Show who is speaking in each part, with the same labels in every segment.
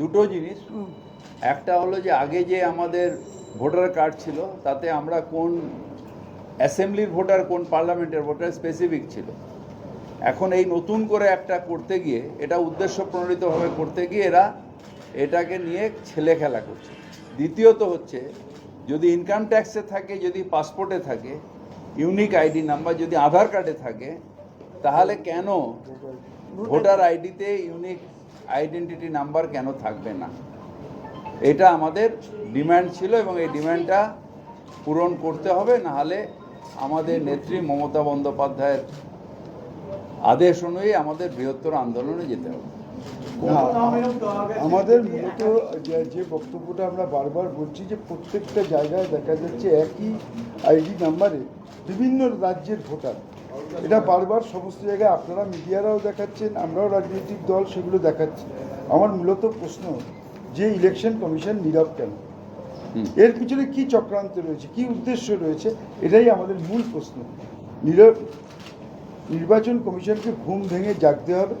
Speaker 1: দুটো জিনিস। একটা হলো যে আগে যে আমাদের ভোটার কার্ড ছিল তাতে আমরা কোন অ্যাসেম্বলির ভোটার কোন পার্লামেন্টের ভোটার স্পেসিফিক ছিল। এখন এই নতুন করে একটা করতে গিয়ে এটা উদ্দেশ্য প্রণোদিতভাবে করতে গিয়ে এরা এটাকে নিয়ে ছেলে খেলা করছে। দ্বিতীয়ত হচ্ছে যদি ইনকাম ট্যাক্সে থাকে যদি পাসপোর্টে থাকে ইউনিক আইডি নাম্বার যদি আধার কার্ডে থাকে তাহলে কেন ভোটার আইডিতে ইউনিক আইডেন্টিটি নাম্বার কেন থাকবে না? এটা আমাদের ডিমান্ড ছিল এবং এই ডিমান্ডটা পূরণ করতে হবে না হলে আমাদের নেত্রী মমতা বন্দ্যোপাধ্যায়ের আদেশ অনুযায়ী আমাদের বৃহত্তর আন্দোলনে যেতে হবে।
Speaker 2: আমাদের মূলত যে বক্তব্যটা আমরা বারবার বলছি যে প্রত্যেকটা জায়গায় দেখা যাচ্ছে একই আইডি নাম্বারে বিভিন্ন রাজ্যের ভোটার। এটা বারবার সমস্ত জায়গায় আপনারা মিডিয়ারাও দেখাচ্ছেন আমরাও রাজনৈতিক দল সেগুলো দেখাচ্ছি। আমার মূলত প্রশ্ন যে ইলেকশন কমিশন নীরব কেন। এর পিছনে কি চক্রান্ত রয়েছে কি উদ্দেশ্য রয়েছে এটাই আমাদের মূল প্রশ্ন। নীরব নির্বাচন কমিশনকে ঘুম ভেঙে জাগতে হবে।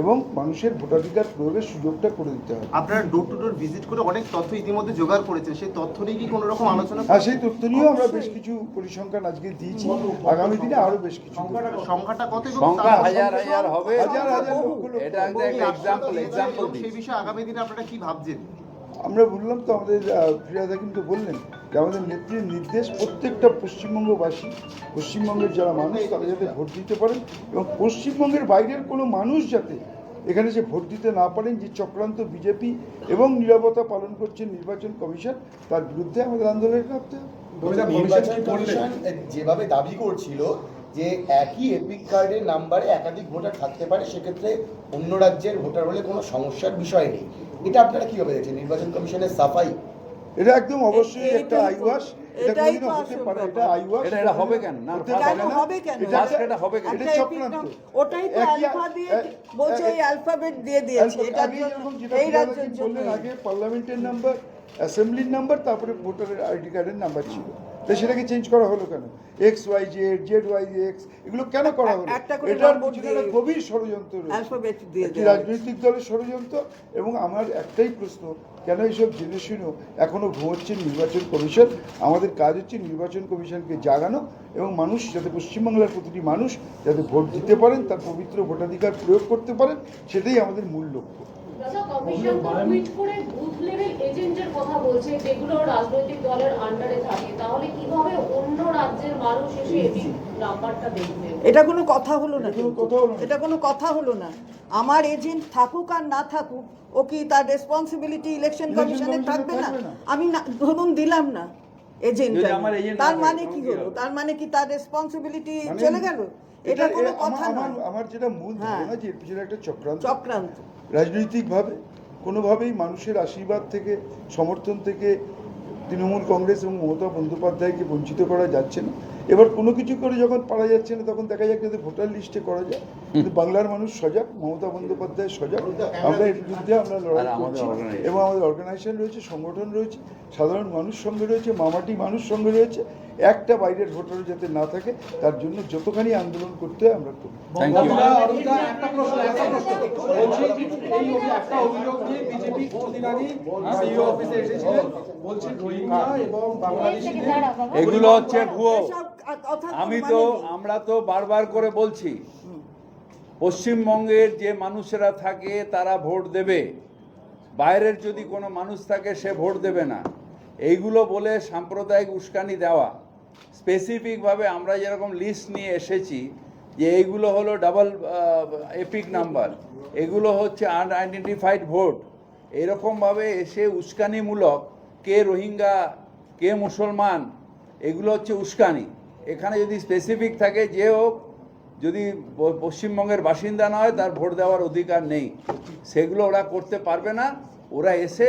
Speaker 2: এবং মানুষের ভোটাধিকার প্রয়োগের সুযোগটা করে দিতে হবে।
Speaker 3: আপনারা ডোর টু ডোর ভিজিট করে অনেক তথ্য ইতিমধ্যে জোগাড় করেছেন। সেই তথ্য নিয়ে কি কোনো রকম আলোচনা?
Speaker 2: হ্যাঁ সেই তথ্য নিয়েও আমরা বেশ কিছু পরিসংখ্যান আজকে দিয়েছি। আগামী দিনে আরও বেশ কিছু।
Speaker 3: সংখ্যাটা কত
Speaker 1: সংখ্যা হাজার হাজার হবে।
Speaker 2: হাজার হাজার
Speaker 1: এটা একটা এক্সাম্পল এক্সাম্পল
Speaker 3: সেই বিষয়ে আগামী দিনে আপনারা কি ভাবছেন?
Speaker 2: আমরা বললাম তো আমাদের ফিরাদ হাকিম তো বললেন যে আমাদের নেত্রীর নির্দেশ প্রত্যেকটা পশ্চিমবঙ্গবাসী পশ্চিমবঙ্গের যারা মানুষ তারা যাতে ভোট দিতে পারেন এবং পশ্চিমবঙ্গের বাইরের কোনো মানুষ যাতে এখানে যে ভোট দিতে না পারেন যে চক্রান্ত বিজেপি এবং নিরাপত্তা পালন করছে নির্বাচন কমিশন তার বিরুদ্ধে আমাদের আন্দোলন রাখতে হবে
Speaker 4: নির্বাচন কমিশন যেভাবে দাবি করছিল যে একই এপিক কার্ডের নাম্বারে একাধিক ভোটার থাকতে পারে সেক্ষেত্রে অন্য রাজ্যের ভোটার হলে কোনো সমস্যার বিষয় নেই। এটা আপনারা কীভাবে দেখছেন? নির্বাচন কমিশনের সাফাই?
Speaker 2: এটা একদম অবশ্যই একটা আইওয়াস। এটা
Speaker 5: এটাই
Speaker 2: হতে পারে এটা আইওয়াস।
Speaker 1: এটা- এটা হবে কেন? না,
Speaker 2: হতে
Speaker 1: first
Speaker 2: পারে
Speaker 5: কেন হবে কেন?
Speaker 2: এটা
Speaker 1: হবে কেন?
Speaker 2: এটা চক্রান্ত
Speaker 5: ওটাই তো
Speaker 2: একই-
Speaker 5: দিয়ে বলছে
Speaker 2: এ-
Speaker 5: ওই দিয়ে দিয়েছে।
Speaker 2: আগে
Speaker 5: এটার
Speaker 2: যেরকম
Speaker 5: জন্য
Speaker 2: যেটা
Speaker 5: এই রাজ্যের জন্য।
Speaker 2: আগে পার্লামেন্টের নাম্বার অ্যাসেম্বলির নাম্বার তারপরে ভোটারের আইডি কার্ডের নাম্বার ছিল। তো সেটাকে চেঞ্জ করা হলো কেন? X Y Z Z Y X এগুলো কেন করা হলো? এটার পিছনে গভীর ষড়যন্ত্র রয়েছে। রাজনৈতিক দলের ষড়যন্ত্র এবং আমার একটাই প্রশ্ন কেন এইসব জেনে শুনেও এখনও ঘুমোচ্ছে নির্বাচন কমিশন? আমাদের কাজ হচ্ছে নির্বাচন কমিশনকে জাগানো এবং মানুষ যাতে পশ্চিমবাংলার প্রতিটি মানুষ যাতে ভোট দিতে পারেন তার পবিত্র ভোটাধিকার প্রয়োগ করতে পারেন সেটাই আমাদের মূল লক্ষ্য।
Speaker 6: দাদা কমিশন তো টুইট করে বুথ লেভেল এজেন্টের কথা বলছে যেগুলো রাজনৈতিক দলের আন্ডারে থাকে। তাহলে কীভাবে অন্য রাজ্যের মানুষ এসে এই নাম্বারটা দেখবে?
Speaker 5: এটা কোনো কথা হলো না
Speaker 2: এটা কোনো
Speaker 5: কিন্তু।
Speaker 2: কথা হলো না।
Speaker 5: এটা কোনো কথা হলো না। আমার এজেন্ট থাকুক আর না থাকুক ও কি তার রেসপন্সিবিলিটি ইলেকশন কমিশনে থাকবে না। আমি না ধরুন দিলাম না। এজেন্ট তার মানে কি হলো? তার মানে কি তার রেসপন্সিবিলিটি
Speaker 2: মানে
Speaker 5: চলে গেল? এটা কোনো
Speaker 2: আমার-
Speaker 5: কথা না
Speaker 2: আমার যেটা মূল
Speaker 5: হ্যাঁ।
Speaker 2: ধারণা যে এর পিছনে একটা চক্রান্ত।
Speaker 5: চক্রান্ত।
Speaker 2: রাজনৈতিকভাবে কোনোভাবেই মানুষের আশীর্বাদ থেকে সমর্থন থেকে তৃণমূল কংগ্রেস এবং মমতা বন্দ্যোপাধ্যায়কে বঞ্চিত করা যাচ্ছে না। এবার কোনো কিছু করে যখন পারা যাচ্ছে না তখন দেখা যাক যে ভোটার লিস্টে করা যায় কিন্তু বাংলার মানুষ সজাগ মমতা বন্দ্যোপাধ্যায় সজাগ আমরা এর বিরুদ্ধে আমরা লড়াই করছি এবং আমাদের অর্গানাইজেশন রয়েছে সংগঠন রয়েছে সাধারণ মানুষ সঙ্গে রয়েছে মামাটি মানুষ সঙ্গে রয়েছে। একটা বাইরের ভোটার যাতে না থাকে তার জন্য যতখানি আন্দোলন করতে আমরা করি
Speaker 1: থ্যাংক ইউ
Speaker 7: একটা প্রশ্ন একটা প্রশ্ন বলছি। এই অভি- একটা অভিযোগ যে বিজেপি কিছুদিন আগে সিইও অফিসে এসেছিলেন বলছে রোহিঙ্গা এবং বাংলাদেশিদের
Speaker 1: এগুলো হচ্ছে ভুয়ো। আমি তো। আমরা তো বারবার করে বলছি পশ্চিমবঙ্গের যে মানুষেরা থাকে তারা ভোট দেবে। বাইরের যদি কোনো মানুষ থাকে সে ভোট দেবে না। এইগুলো বলে সাম্প্রদায়িক উস্কানি দেওয়া। স্পেসিফিকভাবে আমরা যেরকম লিস্ট নিয়ে এসেছি, যে এইগুলো হলো ডাবল এপিক নাম্বার এগুলো হচ্ছে আনআইডেন্টিফাইড ভোট এরকমভাবে এসে উস্কানিমূলক কে রোহিঙ্গা, কে মুসলমান, এগুলো হচ্ছে উস্কানি। এখানে যদি স্পেসিফিক থাকে, যে হোক, যদি পশ্চিমবঙ্গের বাসিন্দা নয় তার ভোট দেওয়ার অধিকার নেই। সেগুলো ওরা করতে পারবে না। ওরা এসে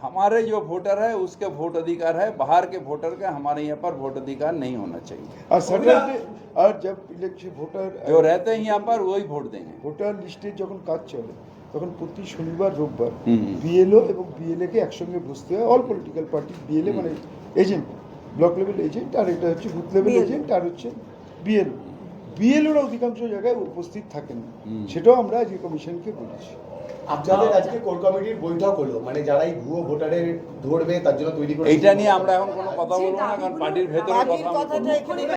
Speaker 1: हमारे जो वोटर है उसके वोट अधिकार है बाहर के वोटर का हमारे यहाँ पर वोट अधिकार नहीं होना चाहिए
Speaker 2: আর স্যাটারডে আর जब ইলেকশন ভোটার
Speaker 1: जो रहते हैं यहाँ पर वही वोट देंगे
Speaker 2: ভোটার লিস্টের যখন কাজ চলে তখন প্রতি শনিবার রোববার
Speaker 1: হুম।
Speaker 2: বিএলও এবং বিএলএ কে একসঙ্গে বসতে হয় অল পলিটিক্যাল পার্টি বিএলএ মানে এজেন্ট ব্লক লেভেল এজেন্ট আর এটা হচ্ছে বুথ লেভেল
Speaker 5: BLO
Speaker 2: এজেন্ট আর হচ্ছে বিএলও বিএলওরা অধিকাংশ জায়গায় উপস্থিত থাকেন। সেটাও আমরা আজকে কমিশনকে বলেছি।
Speaker 4: আপনাদের আজকে কোর কমিটির বৈঠক হলো মানে যারা এই ভুয়ো ভোটারের ধরবে তার জন্য তৈরি করে
Speaker 1: এটা নিয়ে আমরা এখন কোনো কথা বলব না কারণ পার্টির ভেতরে কথা